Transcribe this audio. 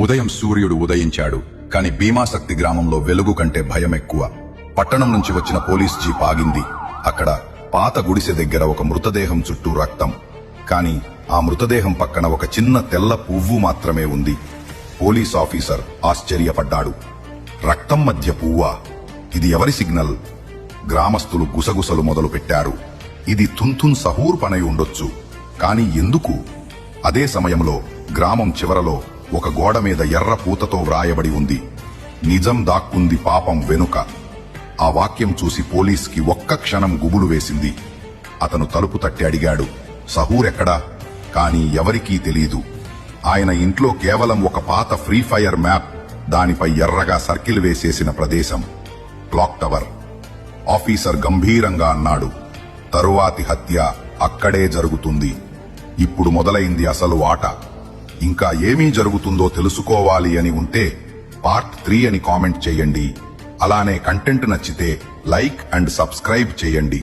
ఉదయం సూర్యుడు ఉదయించాడు కాని భీమాశక్తి గ్రామంలో వెలుగు కంటే భయం ఎక్కువ. పట్టణం నుంచి వచ్చిన పోలీస్ జీప్ ఆగింది. అక్కడ పాత గుడిసె దగ్గర ఒక మృతదేహం చుట్టూ రక్తం. కాని ఆ మృతదేహం పక్కన ఒక చిన్న తెల్ల పువ్వు మాత్రమే ఉంది. పోలీస్ ఆఫీసర్ ఆశ్చర్యపడ్డాడు. రక్తం మధ్య పువ్వా? ఇది ఎవరి సిగ్నల్? గ్రామస్తులు గుసగుసలు మొదలుపెట్టారు. ఇది తుంతున్ సహూర్ పనై ఉండొచ్చు. కాని ఎందుకు? అదే సమయంలో గ్రామం చివరలో ఒక గోడ మీద ఎర్ర పూతతో వ్రాయబడి ఉంది. నిజం దాక్కుంది పాపం వెనుక. ఆ వాక్యం చూసి పోలీస్కి ఒక్క క్షణం గుబులు వేసింది. అతను తలుపు తట్టి అడిగాడు సహూరెక్కడా? కానీ కాని ఎవరికీ తెలీదు. ఆయన ఇంట్లో కేవలం ఒక పాత ఫ్రీ ఫైర్ మ్యాప్ దానిపై ఎర్రగా సర్కిల్ వేసేసిన ప్రదేశం. Clock tower. ఆఫీసర్ గంభీరంగా అన్నాడు తరువాతి హత్య అక్కడే జరుగుతుంది. ఇప్పుడు మొదలైంది అసలు ఆట. ఇంకా ఏమీ జరుగుతుందో తెలుసుకోవాలి అని ఉంటే పార్ట్ త్రీ అని కామెంట్ చేయండి. అలానే కంటెంట్ నచ్చితే లైక్ అండ్ సబ్స్క్రైబ్ చేయండి.